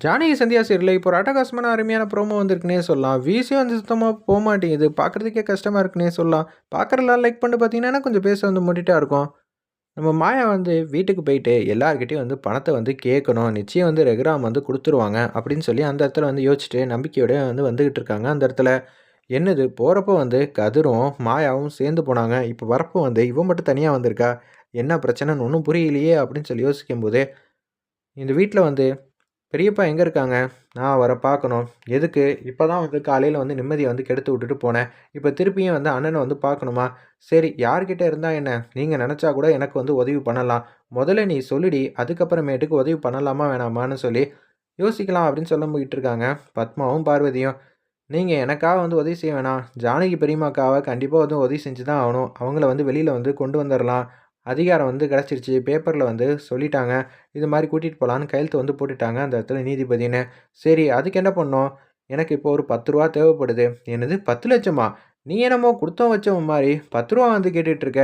ஜானகி சந்தியா இல்லை இப்போ ஒரு அட்டகாசமான அருமையான ப்ரோமோ வந்திருக்குனே சொல்லலாம். வீசியும் வந்து சுத்தமாக போக மாட்டேங்குது. பார்க்குறதுக்கே கஷ்டமாக இருக்குன்னே சொல்லலாம். பார்க்குறலாம் லைக் பண்ணிட்டு பார்த்தீங்கன்னா கொஞ்சம் பேச வந்து முட்டிட்டா இருக்கும். நம்ம மாயா வந்து வீட்டுக்கு போயிட்டு எல்லாருக்கிட்டையும் வந்து பணத்தை வந்து கேட்கணும். நிச்சயம் வந்து ரெகுராம் வந்து கொடுத்துருவாங்க அப்படின்னு சொல்லி அந்த இடத்துல வந்து யோசிச்சுட்டு நம்பிக்கையோட வந்து வந்துக்கிட்டு இருக்காங்க. அந்த இடத்துல என்னது? போகிறப்போ வந்து கதிரும் மாயாவும் சேர்ந்து போனாங்க. இப்போ வரப்போ வந்து இவன் மட்டும் தனியாக வந்திருக்கா? என்ன பிரச்சனைன்னு ஒன்றும் புரியலையே அப்படின்னு சொல்லி யோசிக்கும்போது இந்த வீட்டில் வந்து பெரியப்பா எங்கே இருக்காங்க? நான் அவரை பார்க்கணும். எதுக்கு? இப்போ தான் வந்து காலையில் வந்து நிம்மதியை வந்து கெடுத்து விட்டுட்டு போனேன். இப்போ திருப்பியும் வந்து அண்ணனை வந்து பார்க்கணுமா? சரி யார்கிட்ட இருந்தால் என்ன? நீங்கள் நினச்சா கூட எனக்கு வந்து உதவி பண்ணலாம். முதல்ல நீ சொல்லிடி அதுக்கப்புறமேட்டுக்கு உதவி பண்ணலாமா வேணாமான்னு சொல்லி யோசிக்கலாம் அப்படின்னு சொல்ல போயிட்டு இருக்காங்க பத்மாவும் பார்வதியும். நீங்கள் எனக்காக வந்து உதவி செய்ய வேணாம். ஜானகி பெரியமாக்காவை கண்டிப்பாக வந்து உதவி செஞ்சு தான் ஆகணும். அவங்கள வந்து வெளியில் வந்து கொண்டு வந்துடலாம் அதிகாரம் வந்து கிடச்சிருச்சு பேப்பரில் வந்து சொல்லிட்டாங்க. இது மாதிரி கூட்டிகிட்டு போகலான்னு கையெழுத்து வந்து போட்டுட்டாங்க அந்த இடத்துல நீதிபதினு சரி அதுக்கு என்ன பண்ணோம்? எனக்கு இப்போ ஒரு பத்து ரூபா தேவைப்படுது. என்னது? பத்து லட்சமா? நீ என்னமோ கொடுத்தோம் வச்சவன் மாதிரி பத்து ரூபா வந்து கேட்டுட்ருக்க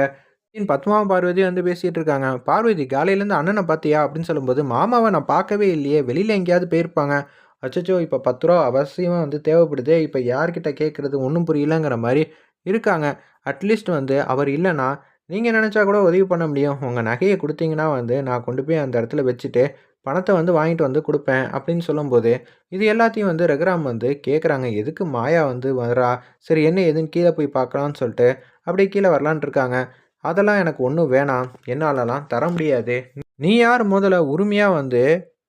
என் பத்மாவும் பார்வதி வந்து பேசிகிட்டு இருக்காங்க. பார்வதி காலையிலேருந்து அண்ணனை பார்த்தியா? அப்படின்னு சொல்லும்போது மாமாவை நான் பார்க்கவே இல்லையே. வெளியில் எங்கேயாவது போயிருப்பாங்க. அச்சோ இப்போ பத்து ரூபா அவசியமாக வந்து தேவைப்படுது. இப்போ யார்கிட்ட கேட்குறது? ஒன்றும் புரியலங்கிற மாதிரி இருக்காங்க. அட்லீஸ்ட் வந்து அவர் இல்லைன்னா நீங்கள் நினச்சா கூட உதவி பண்ண முடியும். உங்கள் நகையை கொடுத்தீங்கன்னா வந்து நான் கொண்டு போய் அந்த இடத்துல வச்சுட்டு பணத்தை வந்து வாங்கிட்டு வந்து கொடுப்பேன் அப்படின்னு சொல்லும்போது இது எல்லாத்தையும் வந்து ரகுராம் வந்து கேட்குறாங்க எதுக்கு மாயா வந்து வரா சரி என்ன எதுன்னு கீழே போய் பார்க்கலான்னு சொல்லிட்டு அப்படியே கீழே வரலான் இருக்காங்க. அதெல்லாம் எனக்கு ஒன்றும் வேணாம். என்னாலலாம் தர முடியாது. நீ யார் முதல்ல உரிமையாக வந்து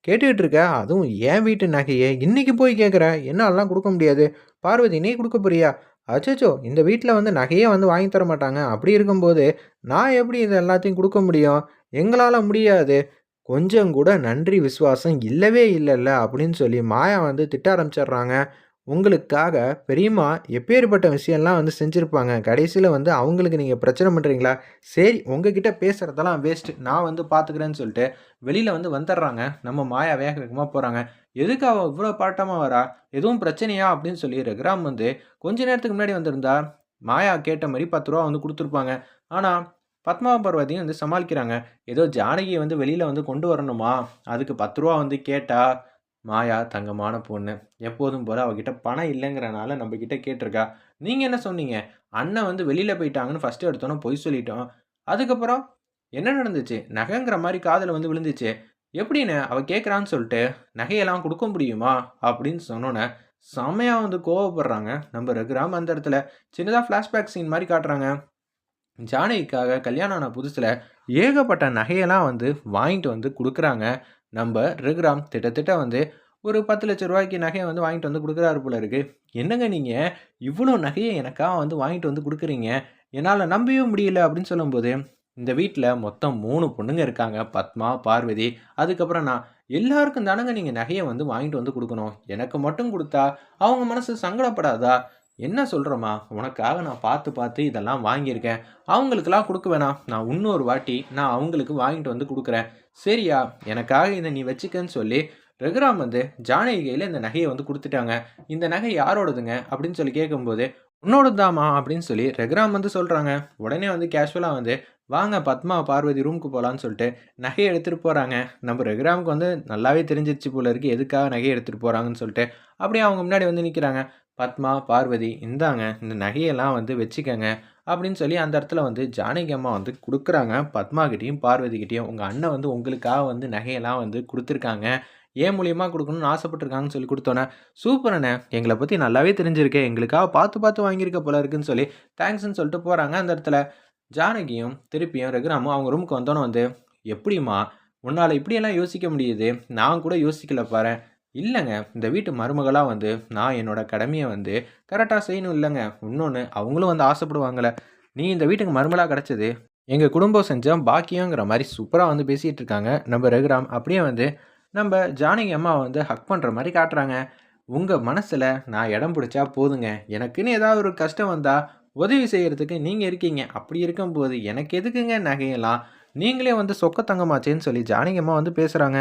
கேட்டுக்கிட்டு இருக்க? அதுவும் என் வீட்டு நகையை. இன்னைக்கு போய் கேட்குற என்னாலலாம் கொடுக்க முடியாது. பார்வதி நீ கொடுக்க போறியா? அச்சோ இந்த வீட்டில் வந்து நகையே வந்து வாங்கி தர மாட்டாங்க. அப்படி இருக்கும்போது நான் எப்படி இது எல்லாத்தையும் கொடுக்க முடியும்? எங்களால் முடியாது. கொஞ்சம் கூட நன்றி விசுவாசம் இல்லவே இல்லைல்ல அப்படின்னு சொல்லி மாயா வந்து திட்ட ஆரம்பிச்சிடுறாங்க. உங்களுக்காக பெரியம்மா எப்பேற்பட்ட விஷயம்லாம் வந்து செஞ்சுருப்பாங்க. கடைசியில் வந்து அவங்களுக்கு நீங்கள் பிரச்சனை பண்ணுறீங்களா சரி உங்ககிட்ட பேசுகிறதெல்லாம் வேஸ்ட்டு நான் வந்து பார்த்துக்கிறேன்னு சொல்லிட்டு வெளியில் வந்து வந்துடுறாங்க. நம்ம மாயா வேக வேகமாக போகிறாங்க எதுக்கு அவள் இவ்வளோ பாட்டமாக வரா? எதுவும் பிரச்சனையா? அப்படின்னு சொல்லி ரகுராம் வந்து கொஞ்ச நேரத்துக்கு முன்னாடி வந்திருந்தா மாயா கேட்ட மாதிரி பத்து ரூபா வந்து கொடுத்துருப்பாங்க. ஆனால் பத்மா பர்வதியும் வந்து சமாளிக்கிறாங்க. ஏதோ ஜானகியை வந்து வெளியில் வந்து கொண்டு வரணுமா? அதுக்கு பத்து ரூபா வந்து கேட்டால் மாயா தங்கமான பொண்ணு. எப்போதும் போல் அவகிட்ட பணம் இல்லைங்கிறனால நம்மக்கிட்ட கேட்டிருக்கா. நீங்கள் என்ன சொன்னீங்க? அண்ணன் வந்து வெளியில் போயிட்டாங்கன்னு ஃபஸ்ட்டு எடுத்தோன்னே பொய் சொல்லிட்டோம். அதுக்கப்புறம் என்ன நடந்துச்சு? நகைங்கிற மாதிரி காதில் வந்து விழுந்துச்சு. எப்படின்னு அவள் கேட்குறான்னு சொல்லிட்டு நகையெல்லாம் கொடுக்க முடியுமா? அப்படின்னு சொன்னோன்னே செம்மையாக வந்து கோவப்படுறாங்க. நம்ம ரகுராம் அந்த இடத்துல. சின்னதாக ஃப்ளாஷ்பேக் சீன் மாதிரி காட்டுறாங்க. ஜானகிக்காக கல்யாணம் ஆன புதுசில் ஏகப்பட்ட நகையெல்லாம் வந்து வாங்கிட்டு வந்து கொடுக்குறாங்க. நம்ம ரகுராம் திட்டத்திட்ட வந்து ஒரு பத்து லட்ச ரூபாய்க்கு நகையை வந்து வாங்கிட்டு வந்து கொடுக்குறாரு போல இருக்கு. என்னங்க நீங்கள் இவ்வளோ நகையை எனக்காக வந்து வாங்கிட்டு வந்து கொடுக்குறீங்க. என்னால் நம்பவே முடியல அப்படின்னு சொல்லும்போது இந்த வீட்டில் மொத்தம் மூணு பொண்ணுங்க இருக்காங்க. பத்மா பார்வதி. அதுக்கப்புறம் நான். எல்லாருக்கும் தானங்க நீங்கள் நகையை வந்து வாங்கிட்டு வந்து கொடுக்கணும். எனக்கு மட்டும் கொடுத்தா அவங்க மனசு சங்கடப்படாதா? என்ன சொல்கிறோமா உனக்காக நான் பார்த்து பார்த்து இதெல்லாம் வாங்கியிருக்கேன். அவங்களுக்கெல்லாம் கொடுக்க வேணாம். நான் இன்னொரு வாட்டி நான் அவங்களுக்கு வாங்கிட்டு வந்து கொடுக்குறேன். சரியா? எனக்காக இதை நீ வச்சுக்கன்னு சொல்லி ரகுராம் வந்து ஜானகி கையில் இந்த நகையை வந்து கொடுத்துட்டாங்க. இந்த நகை யாரோடதுங்க? அப்படின்னு சொல்லி கேட்கும்போது உன்னோடது தாமா அப்படின்னு சொல்லி ரகுராம் வந்து சொல்கிறாங்க உடனே வந்து கேஷுவலாக வந்து வாங்க பத்மா பார்வதி ரூமுக்கு போகலான்னு சொல்லிட்டு நகையை எடுத்துகிட்டு போகிறாங்க நம்ம ரகுராமுக்கு வந்து நல்லாவே தெரிஞ்சிருச்சு போல இருக்கு. எதுக்காக நகையை எடுத்துகிட்டு போகிறாங்கன்னு சொல்லிட்டு. அப்படியே அவங்க முன்னாடி வந்து நிற்கிறாங்க பத்மா பார்வதி இந்தாங்க இந்த நகையெல்லாம் வந்து வச்சுக்கோங்க அப்படின்னு சொல்லி அந்த இடத்துல வந்து ஜானகி அம்மா வந்து கொடுக்குறாங்க. பத்மாகிட்டையும் பார்வதிக்கிட்டேயும் உங்கள் அண்ணன் வந்து உங்களுக்காக வந்து நகையெல்லாம் வந்து கொடுத்துருக்காங்க. ஏன் மூலியமாக கொடுக்கணும்னு ஆசைப்பட்டிருக்காங்கன்னு சொல்லி கொடுத்தோன்னே சூப்பரண்ணே எங்களை பற்றி நல்லாவே தெரிஞ்சிருக்கேன் எங்களுக்காக பார்த்து பார்த்து வாங்கியிருக்க போல இருக்குன்னு சொல்லி தேங்க்ஸ்ன்னு சொல்லிட்டு போகிறாங்க அந்த இடத்துல. ஜானகியும் திருப்பியும் ரகுராமும் அவங்க ரூமுக்கு வந்தோன்னே வந்து எப்படிம்மா உன்னால் இப்படியெல்லாம் யோசிக்க முடியுது? நான் கூட யோசிக்கல பாரு இல்லைங்க இந்த வீட்டு மருமகளாக வந்து நான் என்னோடய கடமையை வந்து கரெக்டாக செய்யணும் இல்லைங்க. இன்னொன்று அவங்களும் வந்து ஆசைப்படுவாங்களே நீ இந்த வீட்டுக்கு மருமகளாக கிடச்சது எங்கள் குடும்பம் செஞ்ச பாக்கியங்கிற மாதிரி சூப்பராக வந்து பேசிகிட்டு இருக்காங்க. நம்ம ரகுராம் அப்படியே வந்து நம்ம ஜானகி அம்மா வந்து ஹக் பண்ணுற மாதிரி காட்டுறாங்க. உங்கள் மனசில் நான் இடம் பிடிச்சா போதுங்க. எனக்குன்னு ஏதாவது ஒரு கஷ்டம் வந்தால் உதவி செய்கிறதுக்கு நீங்கள் இருக்கீங்க. அப்படி இருக்கும்போது எனக்கு எதுக்குங்க நகையெல்லாம்? நீங்களே வந்து சொக்க தங்கமாச்சேன்னு சொல்லி ஜானகி அம்மா வந்து பேசுகிறாங்க